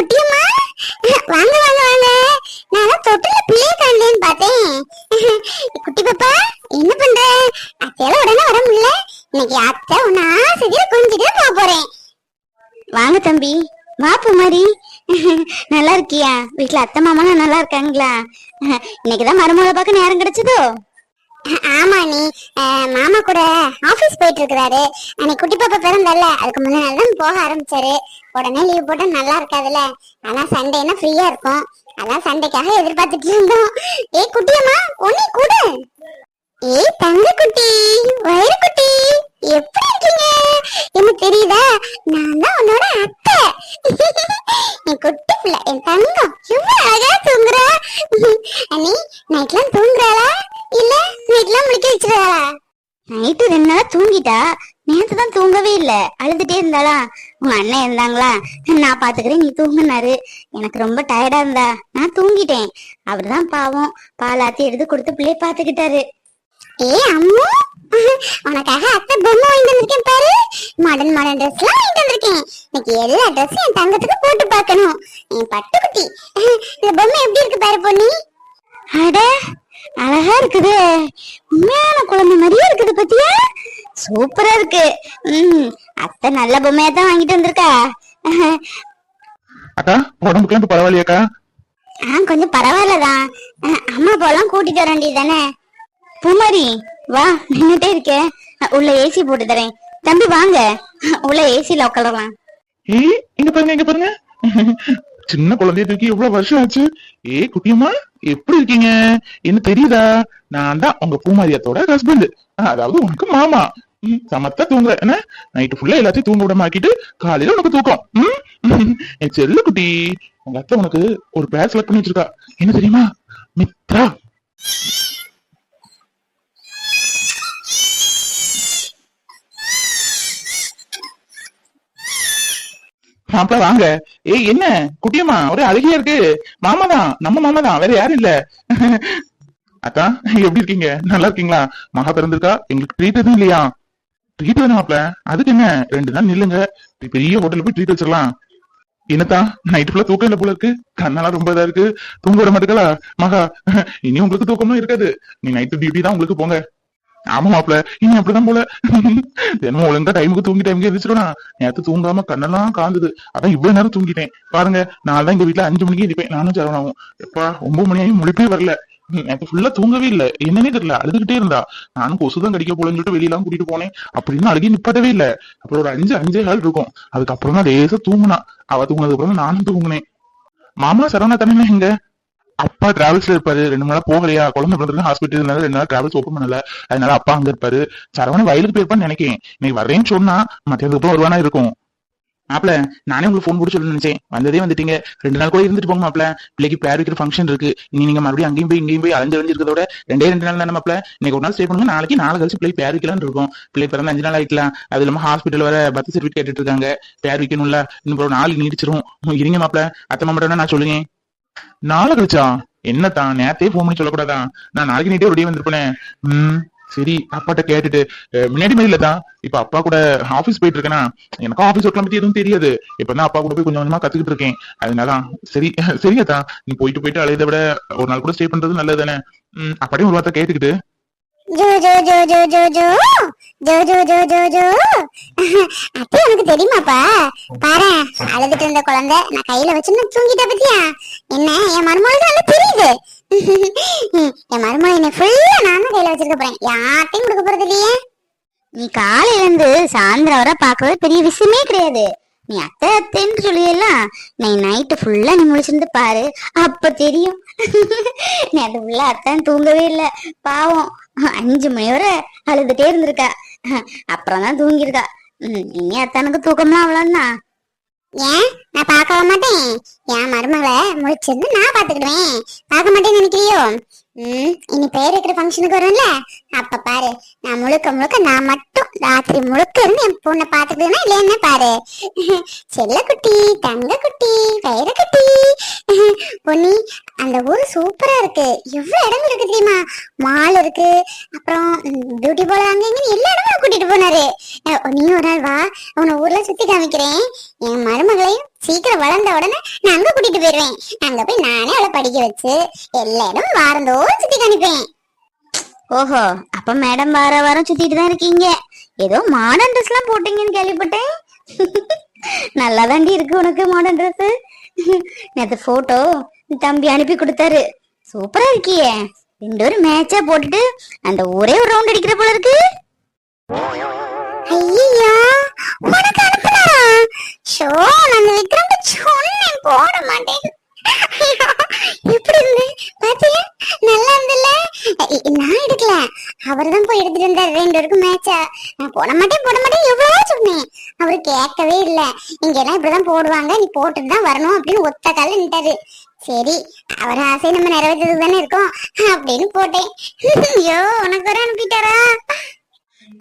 குட்டியம்மா? வாங்க வாங்க வாங்க. நான் தொட்டில பிள்ளைய காணலேன்னு பார்த்தேன். குட்டி பாப்பா என்ன பண்ற? அத்தையால உடனே வர முடியல. இன்னைக்கு அத்தை உன்னை ஆசையில கொஞ்சிட்டு போக போறேன். வாங்க தம்பி. வா பூமாரி. நல்லா இருக்கியா? வீட்ல அத்தை மாமாலாம் நல்லா இருக்காங்களா? இன்னைக்குதான் மருமகளை பார்க்க நேரம் கிடைச்சதோ? ஆமா நீ மாமா கூட ஆபீஸ் போயிட்டு இருக்கிறாரு அன்னைக்கு குட்டி பாப்பா பிறந்தல்ல அதுக்கு முன்ன நாள் தான் போக ஆரம்பிச்சாரு. உடனே லீவ் போட்டா நல்லா இருக்காதுல்ல. அதான் சண்டேனா ஃப்ரீயா இருக்கும். அதான் சண்டைக்காக எதிர்பார்த்துட்டு இருந்தோம். ஏய் குட்டியம்மா உன்னை கூட. ஏய் தங்க குட்டி வயிறு குட்டி எப்படி இருக்கீங்க? எனக்கு தெரியுதா? நான் தான் உன்னோட அத்தை என் குட்டி பிள்ளை என் தங்கம் எவ்வளவு அழகா தூங்குறா அண்ணி நைட்லாம் தூங்குறாளா இல்ல நைட்லாம் முழிக்க வச்சிருக்காளா நைட்டு ரெண்டு நாளா தூங்கிட்டா நேத்து தான் தூங்கவே இல்ல அழுதுட்டே இருந்தாளா? உங்க அண்ணன் இருந்தாங்களா? நான் பாத்துக்கிறேன் நீ தூங்குனாரு. எனக்கு ரொம்ப டயர்டா இருந்தா நான் தூங்கிட்டேன். அவர்தான் பாவம். பாலாத்தி எடுத்து கொடுத்து பிள்ளைய பாத்துக்கிட்டாரு. ஏ அம்மா! உனக்காக அத்தை பொம்மை வாங்கிட்டு வந்திருக்கேன் பாரு. மாடர்ன் மாடர்ன் ட்ரெஸ் எல்லாம் வாங்கிட்டு வந்திருக்கேன். இன்னைக்கு எல்லா ட்ரெஸ்ஸும் என் தங்கத்துக்கு போட்டு பார்க்கணும். என் பட்டுக்குட்டி. இந்த பொம்மை எப்படி இருக்கு பாரு பொன்னி? அட அழகா இருக்குது. உண்மையான குழந்தை மாதிரியே இருக்குது பத்தியா? சூப்பரா இருக்கு. ம் அத்தை நல்ல பொம்மையா தான் வாங்கிட்டு வந்திருக்கா. அக்கா உடம்புக்குலாம் இப்ப பரவாயில்லையாக்கா ஆ கொஞ்சம் பரவாயில்லதான். அம்மா போலாம் கூட்டிட்டு வர வேண்டியதானே பூமாரி வா நின்னுட்டே இருக்கேன் அஹ், உள்ள ஏசி போட்டு தரேன். தம்பி வாங்க. உள்ள ஏசில உட்காரலாம். ஏய் இங்க பாருங்க இங்க பாருங்க. சின்ன குழந்தைய தூக்கி எவ்வளவு வருஷம் ஆச்சு? ஏ குட்டியம்மா எப்படி இருக்கீங்க? என்ன தெரியுதா? நான் தான் உங்க பூமாரியத்தோட ஹஸ்பண்ட் அதாவது உனக்கு மாமா. ம், சமத்தா தூங்குற என்ன? நைட்டு ஃபுல்லா எல்லாத்தையும் தூங்க விட மாக்கிட்டு காலையில உனக்கு தூக்கம். ம்? என் செல்ல குட்டி. உங்க அத்தை உனக்கு ஒரு பேர் செலக்ட் பண்ணி வச்சிருக்கா. என்ன தெரியுமா? மித்ரா. மாப்பிள வாங்க. ஏய் என்ன? குட்டியம்மா ஒரே அழகியா இருக்கு. மாமா தான் நம்ம மாமா தான் வேற யாரும் இல்ல. அக்கா எப்படி இருக்கீங்க? நல்லா இருக்கீங்களா? மகா பிறந்திருக்கா? எங்களுக்கு ட்ரீட் எதுவும் இல்லையா? ட்ரீட் வேணும் மாப்பிள. அதுக்கு என்ன? ரெண்டு நாள் நில்லுங்க. பெரிய ஹோட்டல்ல போய் ட்ரீட் வச்சிடலாம். என்னத்தா நைட் ஃபுல்லா தூக்கம் இல்ல போல இருக்கு. கண்ணெல்லாம் ரொம்ப இதா இருக்கு. தூங்க விட மாட்டேங்களா? மகா இனி உங்களுக்கு தூக்கமும் இருக்காது. நீ நைட்டு டியூட்டி தான் உங்களுக்கு போங்க. ஆமா மாப்பிள இனி அப்படிதான் போல. தினமும் ஒழுங்கா டைமுக்கு தூங்கி டைமுக்கு எதிர்ச்சிடா நேத்து தூங்காம கண்ணெல்லாம் காந்துது அதான் இவ்வளவு நேரம் தூங்கிட்டேன். பாருங்க நான் தான் எங்க வீட்டுல அஞ்சு மணிக்கு இருப்பேன் நானும் சரவணாவும். எப்பா ஒன்பது மணி ஆகி முழிப்பே வரல. ம், ஃபுல்லா தூங்கவே இல்ல. என்னன்னே தெரியல. அழுதுகிட்டே இருந்தா. நானும் கொசுதான் கடிக்க போலன்னு சொல்லிட்டு வெளியெல்லாம் கூட்டிட்டு போனேன். அப்படின்னு அழுகி நிப்பாட்டவே இல்ல. அப்புறம் ஒரு அஞ்சு அஞ்சே கால் இருக்கும். அதுக்கப்புறம் தான் லேசா தூங்குனா. அவ தூங்கினதுக்கு அப்புறம் நானும் தூங்குனேன். மாமா சரவணா தானே எங்க? அப்பா டிராவல்ஸ்ல இருப்பாரு. ரெண்டு மணி நேரம் போகலையா? குழந்தை பிறந்தது ஹாஸ்பிட்டல் ரெண்டு நாள் டிராவல்ஸ் ஓப்பன் பண்ணல. அதனால அப்பா அங்க இருப்பாரு. சரவணன் வயலுக்கு போயிருப்பான்னு நினைக்கிறேன். நீ வர்றேன்னு சொன்னா மத்தியானத்துக்கு அப்புறம் வருவானா இருக்கும். மாப்பிள நானே உங்களுக்கு ஃபோன் போட்டு சொல்லணும்னு நினைச்சேன். வந்ததே வந்துட்டீங்க. ரெண்டு நாள் கூட இருந்துட்டு போங்க மாப்பிள. பிள்ளைக்கு பேர் வைக்கிற ஃபங்க்ஷன் இருக்கு. நீ நீங்க மறுபடியும் அங்கேயும் போய் இங்கேயும் போய் அலைஞ்சு அலைஞ்சு இருக்கிறதோட ரெண்டே ரெண்டு நாள் தானே மாப்பிள? இன்னைக்கு ஒரு நாள் ஸ்டே பண்ணுங்க. நாளைக்கு நாலு கழிச்சு பிள்ளை பேர் வைக்கலாம்னு இருக்கும். பிள்ளை பிறந்த அஞ்சு நாள் ஆயிக்கலாம் அது இல்லாம ஹாஸ்பிட்டல் வர பர்த் சர்டிஃபிகேட் கேட்டுட்டு இருக்காங்க. பேர் வைக்கணும்ல. இன்னும் ஒரு நாள் நீடிச்சிரும். இருங்க மாப்பிள. அத்தமா மட்டும் நான் சொல்லுங்க. நாளை கழிச்சா? என்னத்தான்? நேரத்தையே போன் பண்ணி சொல்லக்கூடாதா? நான் நாளைக்கு நீட்டே ரெடியே வந்திருப்பேன். ம் சரி அப்பாட்ட கேட்டுட்டு முன்னாடி மாதிரி இல்லதான் இப்ப அப்பா கூட ஆபீஸ் போயிட்டு இருக்கேனா? எனக்கும் ஆபீஸ் ஒர்க்லாம் பத்தி எதுவும் தெரியாது. இப்பதான் அப்பா கூட போய் கொஞ்சம் கொஞ்சமா கத்துக்கிட்டு இருக்கேன். அதனாலதான் சரி சரியாதான் நீ போயிட்டு போயிட்டு அழையத விட ஒரு நாள் கூட ஸ்டே பண்றது நல்லது தானே ம் அப்படியே ஒரு வார்த்தை கேட்டுக்கிட்டு ஜோ ஜோ ஜோ ஜோ ஜோ ஜோ ஜோ. ஜோ ஜோ ஜோ ஜோ அத்தை உனக்கு தெரியுமாப்பா பாரு அழுதுட்டு இருந்த குழந்தை நான் கையில வச்சு நான் தூங்கிட்ட பத்தியா? என்ன என் மருமகளுக்கு நல்லா தெரியுது. என் மருமகள் என்னை ஃபுல்லா நான் தான் கையில வச்சிருக்க போறேன். யார்ட்டையும் கொடுக்க போறது இல்லையே. நீ காலையில இருந்து சாயந்தரம் வர பாக்குறது பெரிய விஷயமே கிடையாது. நீ அத்தை அத்தைன்னு சொல்லியெல்லாம் நீ நைட்டு ஃபுல்லா நீ முழிச்சிருந்து பாரு. அப்போ தெரியும். நீ அது ஃபுல்லா அத்தான் தூங்கவே இல்லை. பாவம். அஞ்சு மணி வரை அழுதுட்டே இருந்திருக்கா. அப்புறம் தான் தூங்கியிருக்கா. ம், இனி அத்தானுக்கு தூக்கம்லாம் அவ்வளவுதான். ஏன்? நான் பார்க்க மாட்டேன். என் மருமகளை முடிச்சிருந்து நான் பாத்துக்கிடுவேன் பார்க்க மாட்டேன்னு நினைக்கிறியோ? ம் இனி பேர் வைக்கிற ஃபங்க்ஷனுக்கு வரும்ல? அப்ப பாரு நான் முழுக்க முழுக்க நான் மட்டும் ராத்திரி முழுக்க இருந்து என் பொண்ணை பாத்துக்கிடுவேனா இல்லையானே பாரு? செல்ல குட்டி தங்க குட்டி பயிர குட்டி பொன்னி அந்த ஊர் சூப்பரா இருக்கு. எவ்வளவு இடங்கள் இருக்கு தெரியுமா? மால் இருக்கு. அப்புறம் பியூட்டி பார்லர் அங்க இங்க எல்லா இடமும் கூட்டிட்டு போனாரு. நீ ஒரு நாள் வா உன்னை ஊர்ல சுத்தி காமிக்கிறேன். என் மருமகளையும் சீக்கிரம் வளர்ந்த உடனே நான் அங்க கூட்டிட்டு போயிடுவேன் அங்க போய் நானே அவளை படிக்க வச்சு எல்லா இடமும் வாரந்தோறும் சுத்தி காமிப்பேன். ஓஹோ அப்ப மேடம் வார வாரம் சுத்திட்டு தான் இருக்கீங்க. ஏதோ மாடர்ன் ட்ரெஸ் எல்லாம் போட்டீங்கன்னு கேள்விப்பட்டேன். நல்லா தாண்டி இருக்கு உனக்கு மாடர்ன் ட்ரெஸ் நேத்து போட்டோ தம்பி அனுப்பி கொடுத்தாரு. சூப்பரா இருக்கியே. ரெண்டு பேரும் மேட்சா போட்டுட்டு அந்த ஒரே ஒரு ரவுண்ட் அடிக்கிற போல இருக்கு. ஐயா உனக்கு அனுப்புனா ஷோ நான் விக்ரம் சொன்னேன் போட மாட்டேன். ஐயோ, எப்படி இருந்து? பாத்தியா? நல்லா இருந்துல்ல? நான் எடுக்கல. அவர்தான் போய் எடுத்துட்டு இருந்தாரு ரெண்டு பேருக்கும் மேட்சா நான் போட மாட்டேன் போட மாட்டேன் எவ்வளவோ சொன்னேன். அவரு கேட்கவே இல்ல. இங்க எல்லாம் இப்படிதான் போடுவாங்க நீ போட்டுட்டு தான் வரணும் அப்படின்னு ஒத்த கால நின்ட்டாரு. சரி அவர் ஆசை நம்ம நிறைவேற்றதுக்கு தானே இருக்கோம் அப்படின்னு போட்டேன். ஐயோ உனக்கு வர அனுப்பிட்டாரா?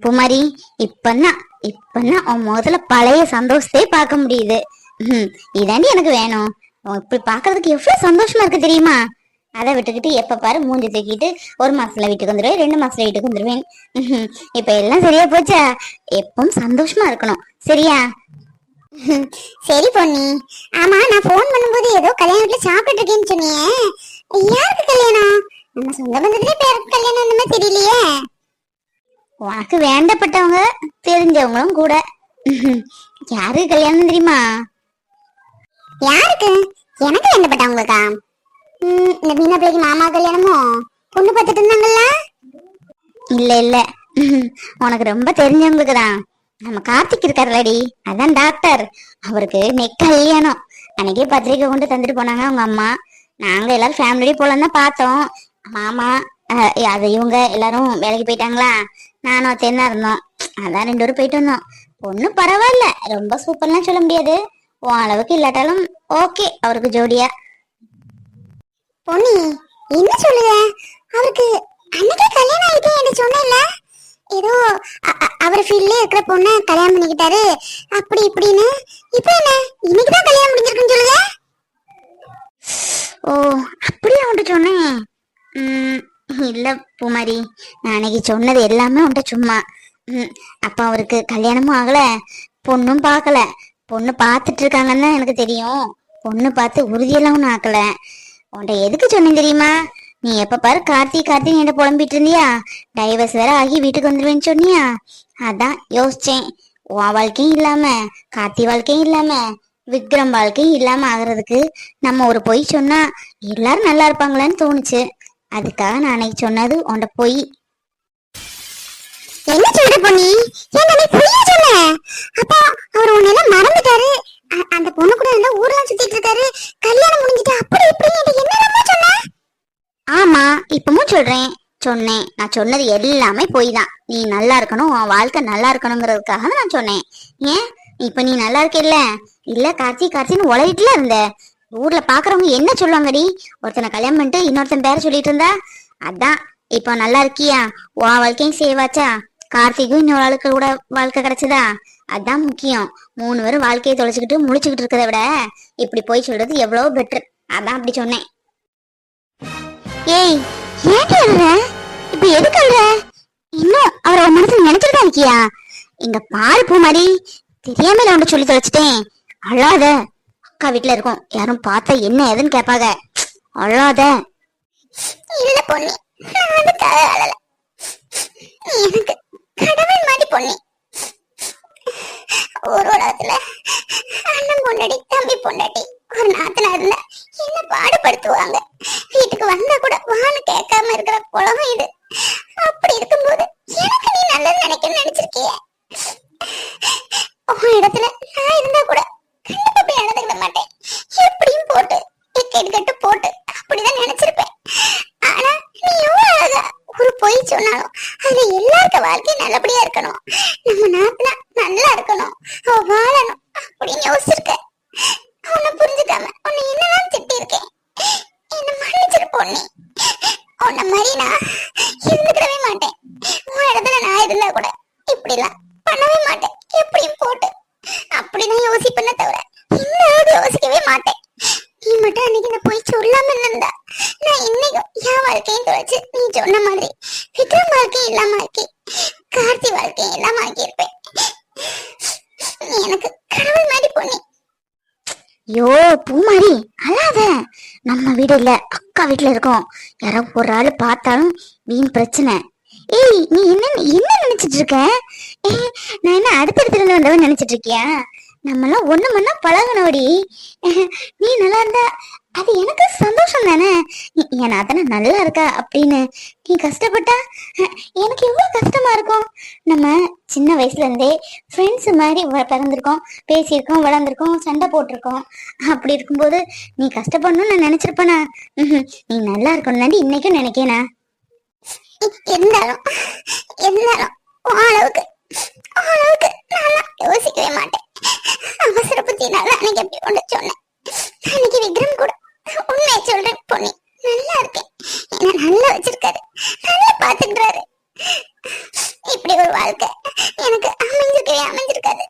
பூமாரி இப்பதான் இப்பதான் உன் முதல்ல பழைய சந்தோஷத்தையே பார்க்க முடியுது. இதாண்டி எனக்கு வேணும். இப்படி பாக்குறதுக்கு எவ்வளவு சந்தோஷமா இருக்கு தெரியுமா? அதை விட்டுக்கிட்டு எப்ப பாரு மூஞ்சி தூக்கிட்டு ஒரு மாசத்துல வீட்டுக்கு வந்துடுவேன் ரெண்டு மாசத்துல வீட்டுக்கு வந்துடுவேன் ம்ஹும். இப்ப எல்லாம் சரியா போச்சா? எப்பவும் சந்தோஷமா இருக்கணும். சரியா? சரி பொண்ணி ஆமா நான் ஃபோன் பண்ணும்போது ஏதோ கல்யாண சாப்பிட்டு இருக்கேன்னு சொன்னியே. யாருக்கு கல்யாணம்? நம்ம சொந்த பந்தத்துல பேருக்கு கல்யாணம் அந்த மாதிரி தெரியலையே. உனக்கு வேண்டப்பட்டவங்க தெரிஞ்சவங்களும் கூட. ம்ஹும். யாருக்கு கல்யாணம் தெரியுமா? யாருக்கு? எனக்கு வேண்டப்பட்டவங்களுக்கா? ம், இந்த மீனா பிள்ளைக்கு மாமா கல்யாணமோ? பொண்ணு பார்த்துட்டு இருந்தாங்கல்ல? இல்ல இல்ல. உனக்கு ரொம்ப தெரிஞ்சவங்களுக்கு தான். நம்ம கார்த்திக் இருக்காருலடி அதான் டாக்டர். அவருக்கு நெக் கல்யாணம். அன்னைக்கே பத்திரிக்கை கொண்டு தந்துட்டு போனாங்க அவங்க அம்மா. நாங்க எல்லாரும் ஃபேமிலியோட போலாம் தான் பார்த்தோம். மாமா அது இவங்க எல்லாரும் வேலைக்கு போயிட்டாங்களா? நானும் தென்னா இருந்தோம். அதான் ரெண்டு பேரும் போயிட்டு வந்தோம். ஒன்றும் பரவாயில்ல. ரொம்ப சூப்பர்லாம் சொல்ல முடியாது. உன் அளவுக்கு இல்லாட்டாலும் ஓகே அவருக்கு ஜோடியா. பொன்னி என்ன சொல்லுங்க அவருக்கு அன்னைக்கே கல்யாணம் ஆயிட்டே என்று சொன்னேன்ல. ஏதோ அவர் ஃபீல்ட்ல இருக்கிற பொண்ணை கல்யாணம் பண்ணிக்கிட்டாரு. அப்படி இப்படின்னு. இப்போ என்ன? இன்னைக்கு தான் கல்யாணம் முடிஞ்சிருக்குன்னு சொல்லுங்க ஓ அப்படியே அவன்கிட்ட சொன்னேன். இல்ல பூமாரி நான் அன்னைக்கு சொன்னது எல்லாமே உன்கிட்ட சும்மா. ம், அப்ப அவருக்கு கல்யாணமும் ஆகல பொண்ணும் பார்க்கல பொண்ணு பார்த்துட்டு இருக்காங்கன்னு தான் எனக்கு தெரியும். பொண்ணு பார்த்து உறுதியெல்லாம் ஒன்றும் ஆக்கல. உன்கிட்ட எதுக்கு சொன்னேன் தெரியுமா? நீ எப்ப பாரு கார்த்தி கார்த்தி என்கிட்ட புலம்பிட்டு இருந்தியா? டைவர்ஸ் வேற ஆகி வீட்டுக்கு வந்துருவேன்னு சொன்னியா? அதான் யோசிச்சேன். உன் வாழ்க்கையும் இல்லாம கார்த்தி வாழ்க்கையும் இல்லாம விக்ரம் வாழ்க்கையும் இல்லாம ஆகுறதுக்கு நம்ம ஒரு பொய் சொன்னா எல்லாரும் நல்லா இருப்பாங்களான்னு தோணுச்சு. அதுக்காக நான் அன்னைக்கு சொன்னது உன்ட பொய். என்ன சொல்ற பொண்ணி ஏன் நீ பொய்யா சொன்ன அப்பா அவர் உன்னெல்லாம் மறந்துட்டாரு. அந்த பொண்ணு கூட இருந்தா ஊர்லாம் சுத்திட்டு இருக்காரு. கல்யாணம் முடிஞ்சிட்டு அப்படி இப்படி என்ன என்னென்னமோ சொன்ன? ஆமா இப்பவும் சொல்றேன். சொன்னேன். நான் சொன்னது எல்லாமே பொய் தான் நீ நல்லா இருக்கணும் உன் வாழ்க்கை நல்லா இருக்கணுங்கிறதுக்காக நான் சொன்னேன். ஏன்? இப்ப நீ நல்லா இருக்கல்ல? இல்ல கார்த்தி கார்த்தின்னு உழையிட்டுல இருந்த. ஊர்ல பாக்குறவங்க என்ன சொல்லுவாங்கடி? ஒருத்தனை கல்யாணம் பண்ணிட்டு இன்னொருத்தன் பேர சொல்லிட்டு இருந்தா? அதான். இப்போ நல்லா இருக்கியா? உன் வாழ்க்கையும் சேவாச்சா? கார்த்திக்கும் இன்னொரு ஆளுக்கு கூட வாழ்க்கை கிடைச்சதா? அதான் முக்கியம். மூணு பேரும் வாழ்க்கையை தொலைச்சுக்கிட்டு முழிச்சுக்கிட்டு இருக்கிறத விட இப்படி போய் சொல்றது எவ்வளவு பெட்டர் அதான் அப்படி சொன்னேன். ஏய் ஏன் அழுற? இப்ப எதுக்கு அழுற? இன்னும் அவரை உன் மனசுல நினைச்சிட்டு தான் இருக்கியா? இங்க பாரு பூ தெரியாம நான் உன்கிட்ட சொல்லி தொலைச்சிட்டேன். அழாத. அக்கா வீட்டுல இருக்கோம். யாரும் பார்த்தா என்ன ஏதுன்னு கேட்பாங்க. அழாத. இல்ல பொன்னி நான் அதுக்காக அழல. எனக்கு கடவுள் மாதிரி பொன்னி ஒரு உலகத்துல அண்ணன் பொண்டாட்டி தம்பி பொண்டாட்டி ஒரு நாத்தனா இருந்தா என்ன பாடுபடுத்துவாங்க வீட்டுக்கு வந்தா கூட வான்னு கேட்காம இருக்கிற குளம் இது அப்படி இருக்கும்போது எனக்கு நீ நல்லது நினைக்கணும்னு நினைச்சிருக்கிய உன் இடத்துல நான் இருந்தா கூட கண்டிப்பா போய் அழுதுகிட மாட்டேன் எப்படியும் போட்டு டிக்கெட் கட்டு போட்டு அப்படிதான் நினைச்சிருப்பேன் ஆனா நீ எவ்வளவு அழகா ஒரு பொய் சொன்னாலும் அது எல்லாருக்க வாழ்க்கையும் நல்லபடியா இருக்கணும் நம்ம நாட்டுல நல்லா இருக்கணும் அவ வாழணும் அப்படின்னு யோசிச்சிருக்க உன்னை புரிஞ்சுக்காம உன்னை என்னெல்லாம் திட்டி இருக்கேன் என்ன மன்னிச்சிரு பொண்ணி உன்னை மாதிரி நான் இருந்துக்கிடவே மாட்டேன் உன் இடத்துல நான் இருந்தா கூட இப்படிலாம் பண்ணவே மாட்டேன் எப்படியும் போட்டு அப்படிதான் யோசிப்பேனே தவிர இன்னும் யோசிக்கவே மாட்டேன் நீ மட்டும் அன்னைக்கு இந்த போய் சொல்லாம இருந்தா நான் இன்னைக்கும் என் வாழ்க்கையும் தொலைச்சு நீ சொன்ன மாதிரி விக்ரம் வாழ்க்கையும் இல்லாம ஆக்கி கார்த்தி வாழ்க்கையும் இல்லாம ஆக்கியிருப்பேன் நீ எனக்கு கடவுள் மாதிரி பொண்ணு ஐயோ பூமாரி அழாத. நம்ம வீடு இல்ல அக்கா வீட்டுல இருக்கோம். யாரோ ஒரு ஆள் பார்த்தாலும் வீண் பிரச்சனை. ஏய் நீ என்ன என்ன நினைச்சிட்டு இருக்க? ஏய், நான் என்ன அடுத்தடுத்து இருந்து வந்தவன் நினைச்சிட்டு இருக்கியா? நம்மலாம் ஒண்ணு மண்ணா பழகனோடி நீ நல்லா இருந்தா அது எனக்கு சந்தோஷம் தானே? என் அதனை நல்லா இருக்கா அப்படின்னு. நீ கஷ்டப்பட்டா எனக்கு எவ்வளோ கஷ்டமா இருக்கும்? நம்ம சின்ன வயசுல இருந்தே ஃப்ரெண்ட்ஸ் மாதிரி பிறந்திருக்கோம் பேசியிருக்கோம் வளர்ந்துருக்கோம் சண்டை போட்டிருக்கோம். அப்படி இருக்கும்போது நீ கஷ்டப்படணும்னு நான் நினைச்சிருப்பேனா? நீ நல்லா இருக்கணும் இன்னைக்கும் நினைக்கேனா? இருந்தாலும் இருந்தாலும் அளவுக்கு அளவுக்கு நல்லா யோசிக்கவே மாட்டேன். அவசர புத்தினால அன்னைக்கு எப்படி கொண்டு சொன்னேன் அன்னைக்கு விக்ரம் கூட உண்மையை சொல்றேன் பொண்ணு நல்லா இருக்கேன். என்ன நல்லா வச்சிருக்காரு. நல்லா பாத்துக்கிறாரு. இப்படி ஒரு வாழ்க்கை எனக்கு அமைஞ்சிருக்கவே அமைஞ்சிருக்காது.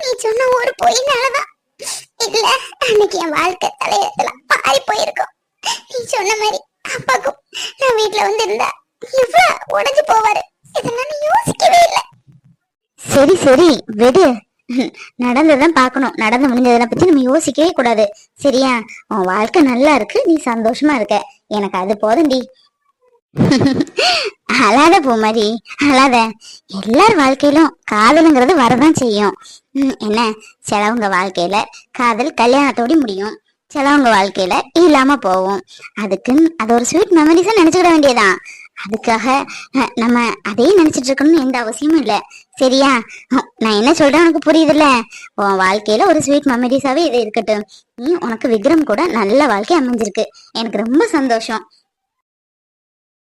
நீ சொன்ன ஒரு பொய்னாலதான் இல்ல அன்னைக்கு என் வாழ்க்கை தலையத்துல மாறி போயிருக்கும். நீ சொன்ன மாதிரி அப்பாக்கும் நான் வீட்டுல வந்து இருந்தா இவ்வளவு உடஞ்சு போவாரு. இதெல்லாம் யோசிக்கவே இல்லை. சரி சரி விடு. நடந்ததான் பார்க்கணும். நடந்து முடிஞ்சதெல்லாம் பத்தி நம்ம யோசிக்கவே கூடாது. சரியா? உன் வாழ்க்கை நல்லா இருக்கு. நீ சந்தோஷமா இருக்க. எனக்கு அது போதும்டி. அழாத பூமாரி. அழாத. எல்லார் வாழ்க்கையிலும் காதலுங்கிறது வரதான் செய்யும். என்ன? சிலவங்க வாழ்க்கையில காதல் கல்யாணத்தோட முடியும். சிலவங்க வாழ்க்கையில இல்லாம போவோம் அதுக்குன்னு அது ஒரு ஸ்வீட் மெமரிஸா நினைச்சுக்கிட வேண்டியதான் அதுக்காக நம்ம அதே நினைச்சிட்டு இருக்கணும்னு எந்த அவசியமும் இல்ல. சரியா? ஹம், நான் என்ன சொல்றேன் உனக்கு புரியுதுல்ல? உன் வாழ்க்கையில ஒரு ஸ்வீட் மெமரிஸாவே இது இருக்கட்டும். நீ உனக்கு விக்ரம் கூட நல்ல வாழ்க்கை அமைஞ்சிருக்கு. எனக்கு ரொம்ப சந்தோஷம்.